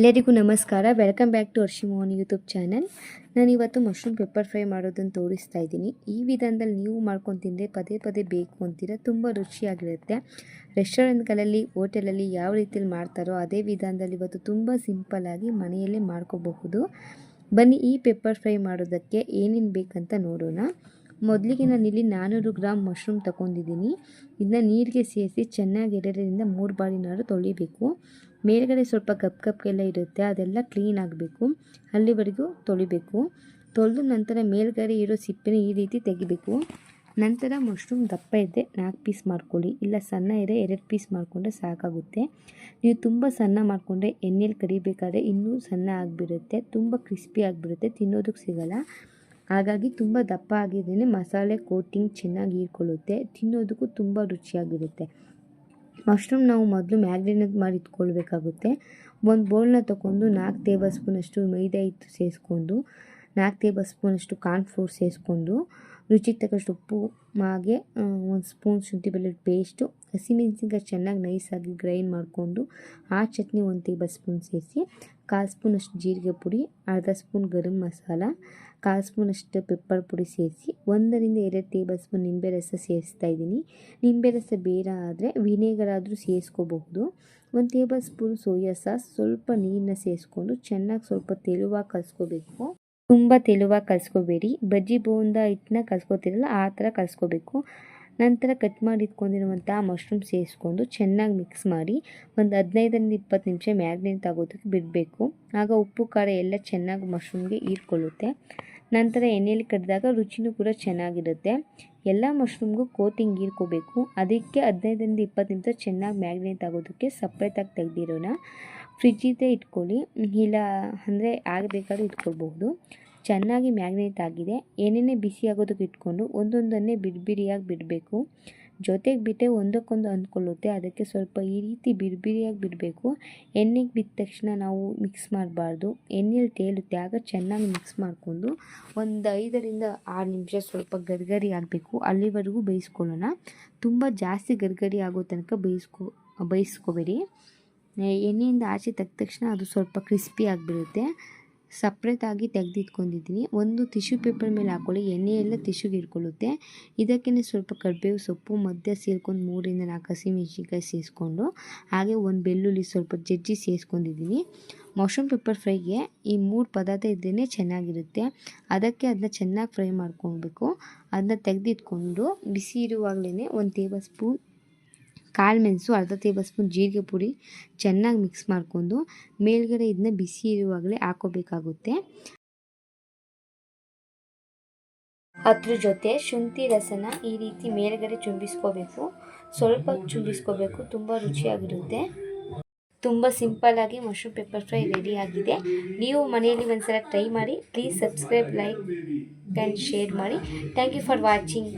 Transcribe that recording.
ಎಲ್ಲರಿಗೂ ನಮಸ್ಕಾರ. Welcome back to Arshi Mohan YouTube channel ನಾನು ಇವತ್ತು ಮಶ್ರೂಮ್ ಪೆಪ್ಪರ್ ಫ್ರೈ ಮಾಡೋದನ್ನು ತೋರಿಸ್ತಾ ಇದ್ದೀನಿ. ಈ ವಿಧಾನದಲ್ಲಿ ನೀವು ಮಾಡ್ಕೊಂಡು ತಿಂದರೆ ಪದೇ ಪದೇ ಬೇಕು ಅಂತೀರ? ತುಂಬ ರುಚಿಯಾಗಿರುತ್ತೆ. ರೆಸ್ಟೋರೆಂಟ್ಗಳಲ್ಲಿ ಹೋಟೆಲಲ್ಲಿ ಯಾವ ರೀತಿಯಲ್ಲಿ ಮಾಡ್ತಾರೋ ಅದೇ ವಿಧಾನದಲ್ಲಿ ಇವತ್ತು ತುಂಬ ಸಿಂಪಲ್ಲಾಗಿ ಮನೆಯಲ್ಲೇ ಮಾಡ್ಕೋಬಹುದು. ಬನ್ನಿ ಈ ಪೆಪ್ಪರ್ ಫ್ರೈ ಮಾಡೋದಕ್ಕೆ ಏನೇನು ಬೇಕಂತ ನೋಡೋಣ. ಮೊದಲಿಗೆ ನಾನಿಲ್ಲಿ ನಾನ್ನೂರು ಗ್ರಾಮ್ ಮಶ್ರೂಮ್ ತಗೊಂಡಿದ್ದೀನಿ. ಇದನ್ನ ನೀರಿಗೆ ಸೇರಿಸಿ ಚೆನ್ನಾಗಿ ಎರಡರಿಂದ ಮೂರು ಬಾರಿನಾದ್ರು ತೊಳಿಬೇಕು. ಮೇಲ್ಗಡೆ ಸ್ವಲ್ಪ ಕಪ್ ಕಪ್ಗೆಲ್ಲ ಇರುತ್ತೆ, ಅದೆಲ್ಲ ಕ್ಲೀನ್ ಆಗಬೇಕು, ಅಲ್ಲಿವರೆಗೂ ತೊಳಿಬೇಕು. ತೊಳೆದ ನಂತರ ಮೇಲ್ಗಡೆ ಇರೋ ಸಿಪ್ಪೆನ ಈ ರೀತಿ ತೆಗಿಬೇಕು. ನಂತರ ಮಶ್ರೂಮ್ ದಪ್ಪ ಇದ್ದರೆ ನಾಲ್ಕು ಪೀಸ್ ಮಾಡ್ಕೊಳ್ಳಿ, ಇಲ್ಲ ಸಣ್ಣ ಇದ್ದರೆ ಎರಡು ಪೀಸ್ ಮಾಡಿಕೊಂಡ್ರೆ ಸಾಕಾಗುತ್ತೆ. ನೀವು ತುಂಬ ಸಣ್ಣ ಮಾಡಿಕೊಂಡ್ರೆ ಎಣ್ಣೆಲಿ ಕರಿಬೇಕಾದ್ರೆ ಇನ್ನೂ ಸಣ್ಣ ಆಗಿಬಿಡುತ್ತೆ, ತುಂಬ ಕ್ರಿಸ್ಪಿ ಆಗಿಬಿಡುತ್ತೆ, ತಿನ್ನೋದಕ್ಕೆ ಸಿಗಲ್ಲ. ಹಾಗಾಗಿ ತುಂಬ ದಪ್ಪ ಆಗಿದ್ದೇನೆ ಮಸಾಲೆ ಕೋಟಿಂಗ್ ಚೆನ್ನಾಗಿ ಹೀರ್ಕೊಳ್ಳುತ್ತೆ, ತಿನ್ನೋದಕ್ಕೂ ತುಂಬ ರುಚಿಯಾಗಿರುತ್ತೆ. ಮಶ್ರೂಮ್ ನಾವು ಮೊದಲು ಮ್ಯಾಗ್ರಿನೇಟ್ ಮಾಡಿ ಇಟ್ಕೊಳ್ಬೇಕಾಗುತ್ತೆ. ಒಂದು ಬೌಲ್ನ ತೊಗೊಂಡು ನಾಲ್ಕು ಟೇಬಲ್ ಸ್ಪೂನಷ್ಟು ಮೈದಾ ಹಿಟ್ಟು ಸೇರಿಸ್ಕೊಂಡು ನಾಲ್ಕು ಟೇಬಲ್ ಸ್ಪೂನಷ್ಟು ಕಾರ್ನ್ಫ್ಲೋರ್ ಸೇರಿಸ್ಕೊಂಡು ರುಚಿಗೆ ತಕ್ಕಷ್ಟು ಉಪ್ಪು ಹಾಗೆ ಒಂದು ಸ್ಪೂನ್ ಶುಂಠಿ ಬೆಳ್ಳುಳ್ಳಿ ಪೇಸ್ಟು ಹಸಿಮೆಣಸಿನ್ಕಾಯಿ ಚೆನ್ನಾಗಿ ನೈಸಾಗಿ ಗ್ರೈಂಡ್ ಮಾಡಿಕೊಂಡು ಆ ಚಟ್ನಿ ಒಂದು ಟೇಬಲ್ ಸ್ಪೂನ್ ಸೇರಿಸಿ, ಕಾಲು ಸ್ಪೂನಷ್ಟು ಜೀರಿಗೆ ಪುಡಿ, ಅರ್ಧ ಸ್ಪೂನ್ ಗರಂ ಮಸಾಲ, ಕಾಲು ಸ್ಪೂನಷ್ಟು ಪೆಪ್ಪರ್ ಪುಡಿ ಸೇರಿಸಿ ಒಂದರಿಂದ ಎರಡು ಟೇಬಲ್ ಸ್ಪೂನ್ ನಿಂಬೆ ರಸ ಸೇರಿಸ್ತಾ ಇದ್ದೀನಿ. ನಿಂಬೆ ರಸ ಬೇಡ ಆದರೆ ವಿನೇಗರ್ ಆದರೂ ಸೇರಿಸ್ಕೋಬಹುದು. ಒಂದು ಟೇಬಲ್ ಸ್ಪೂನ್ ಸೋಯಾ ಸಾಸ್ ಸ್ವಲ್ಪ ನೀರನ್ನ ಸೇರಿಸ್ಕೊಂಡು ಚೆನ್ನಾಗಿ ಸ್ವಲ್ಪ ತೆಳುವಾಗಿ ಕಲಿಸ್ಕೋಬೇಕು. ತುಂಬ ತೆಳುವಾಗಿ ಕಲಿಸ್ಕೋಬೇಡಿ. ಬಜ್ಜಿ ಬೋಂದ ಹಿಟ್ಟನ್ನ ಕಲಿಸ್ಕೋತಿರಲ್ಲ, ಆ ಥರ ಕಲಿಸ್ಕೋಬೇಕು. ನಂತರ ಕಟ್ ಮಾಡಿ ಇಟ್ಕೊಂಡಿರುವಂಥ ಮಶ್ರೂಮ್ ಸೇರಿಸ್ಕೊಂಡು ಚೆನ್ನಾಗಿ ಮಿಕ್ಸ್ ಮಾಡಿ ಒಂದು ಹದಿನೈದರಿಂದ ಇಪ್ಪತ್ತು ನಿಮಿಷ ಮ್ಯಾಗ್ನೇಟ್ ಆಗೋದಕ್ಕೆ ಬಿಡಬೇಕು. ಆಗ ಉಪ್ಪು, ಖಾರ ಎಲ್ಲ ಚೆನ್ನಾಗಿ ಮಶ್ರೂಮ್ಗೆ ಹೀರ್ಕೊಳ್ಳುತ್ತೆ. ನಂತರ ಎಣ್ಣೆಯಲ್ಲಿ ಕಟ್ಟಿದಾಗ ರುಚಿನೂ ಕೂಡ ಚೆನ್ನಾಗಿರುತ್ತೆ. ಎಲ್ಲ ಮಶ್ರೂಮ್ಗೂ ಕೋಟಿಂಗ್ ಹೀರ್ಕೋಬೇಕು. ಅದಕ್ಕೆ ಹದಿನೈದರಿಂದ ಇಪ್ಪತ್ತು ನಿಮಿಷ ಚೆನ್ನಾಗಿ ಮ್ಯಾಗ್ನೇಟ್ ಆಗೋದಕ್ಕೆ ಸಪ್ರೇಟಾಗಿ ತೆಗೆದಿರೋಣ. ಫ್ರಿಜ್ಜಿದೆ ಇಟ್ಕೊಳ್ಳಿ. ಇಲ್ಲ ಅಂದರೆ ಆಗಬೇಕಾದ್ರೂ ಇಟ್ಕೊಳ್ಬಹುದು. ಚೆನ್ನಾಗಿ ಮ್ಯಾಗ್ನೇಟ್ ಆಗಿದೆ. ಏನೇನೇ ಬಿಸಿ ಆಗೋದಕ್ಕೆ ಇಟ್ಕೊಂಡು ಒಂದೊಂದನ್ನೇ ಬಿಡಿಬಿಡಿಯಾಗಿ ಬಿಡಬೇಕು. ಜೊತೆಗೆ ಬಿಟ್ಟೆ ಒಂದಕ್ಕೊಂದು ಅಂದ್ಕೊಳ್ಳುತ್ತೆ. ಅದಕ್ಕೆ ಸ್ವಲ್ಪ ಈ ರೀತಿ ಬಿಡಿಬಿಡಿಯಾಗಿ ಬಿಡಬೇಕು. ಎಣ್ಣೆಗೆ ಬಿದ್ದ ತಕ್ಷಣ ನಾವು ಮಿಕ್ಸ್ ಮಾಡಬಾರ್ದು. ಎಣ್ಣೆಲಿ ತೇಲುತ್ತೆ ಆಗ ಚೆನ್ನಾಗಿ ಮಿಕ್ಸ್ ಮಾಡಿಕೊಂಡು ಒಂದು ಐದರಿಂದ ಆರು ನಿಮಿಷ ಸ್ವಲ್ಪ ಗರಿಗರಿ ಆಗಬೇಕು. ಅಲ್ಲಿವರೆಗೂ ಬೇಯಿಸ್ಕೊಳ್ಳೋಣ. ತುಂಬ ಜಾಸ್ತಿ ಗರಿಗರಿ ಆಗೋ ತನಕ ಬೇಯಿಸ್ಕೊ, ಬೇಯಿಸ್ಕೋಬೇಡಿ. ಎಣ್ಣೆಯಿಂದ ಆಚೆ ತೆಗ್ದ ತಕ್ಷಣ ಅದು ಸ್ವಲ್ಪ ಕ್ರಿಸ್ಪಿ ಆಗಿಬಿಡುತ್ತೆ. ಸಪ್ರೇಟಾಗಿ ತೆಗೆದಿಟ್ಕೊಂಡಿದ್ದೀನಿ. ಒಂದು ಟಿಶ್ಯೂ ಪೇಪರ್ ಮೇಲೆ ಹಾಕ್ಕೊಳ್ಳಿ ಎಣ್ಣೆ ಎಲ್ಲ ಟಿಶ್ಯೂಗೆ ಇಟ್ಕೊಳ್ಳುತ್ತೆ. ಇದಕ್ಕೇ ಸ್ವಲ್ಪ ಕರಿಬೇವು ಸೊಪ್ಪು, ಮಧ್ಯ ಸೇರ್ಕೊಂಡು ಮೂರಿಂದ ನಾಲ್ಕು ಹಸಿಮೆಣ್ಸಿನ್ಕಾಯಿ ಸೇರಿಸ್ಕೊಂಡು ಹಾಗೆ ಒಂದು ಬೆಳ್ಳುಳ್ಳಿ ಸ್ವಲ್ಪ ಜಜ್ಜಿ ಸೇರಿಸ್ಕೊಂಡಿದ್ದೀನಿ ಮಶ್ರೂಮ್ ಪೆಪ್ಪರ್ ಫ್ರೈಗೆ ಈ ಮೂರು ಪದಾರ್ಥ ಇದ್ರೇ ಚೆನ್ನಾಗಿರುತ್ತೆ. ಅದಕ್ಕೆ ಅದನ್ನ ಚೆನ್ನಾಗಿ ಫ್ರೈ ಮಾಡ್ಕೊಳ್ಬೇಕು. ಅದನ್ನ ತೆಗೆದಿಟ್ಕೊಂಡು, ಬಿಸಿ ಇರುವಾಗಲೇ ಒಂದು ಟೇಬಲ್ ಸ್ಪೂನ್ ಕಾಳು ಮೆಣಸು, ಅರ್ಧ ಟೇಬಲ್ ಸ್ಪೂನ್ ಜೀರಿಗೆ ಪುಡಿ ಚೆನ್ನಾಗಿ ಮಿಕ್ಸ್ ಮಾಡಿಕೊಂಡು ಮೇಲ್ಗಡೆ ಇದನ್ನ ಬಿಸಿ ಇರುವಾಗಲೇ ಹಾಕೋಬೇಕಾಗುತ್ತೆ. ಅದ್ರ ಜೊತೆ ಶುಂಠಿ ರಸನ ಈ ರೀತಿ ಮೇಲ್ಗಡೆ ಚುಂಬಿಸ್ಕೋಬೇಕು ಸ್ವಲ್ಪ ಚುಂಬಿಸ್ಕೋಬೇಕು ತುಂಬ ರುಚಿಯಾಗಿರುತ್ತೆ. ತುಂಬ ಸಿಂಪಲ್ಲಾಗಿ ಮಶ್ರೂಮ್ ಪೆಪ್ಪರ್ ಫ್ರೈ ರೆಡಿ ಆಗಿದೆ. ನೀವು ಮನೆಯಲ್ಲಿ ಒಂದ್ಸಲ ಟ್ರೈ ಮಾಡಿ please subscribe like and share ಮಾಡಿ. Thank you for watching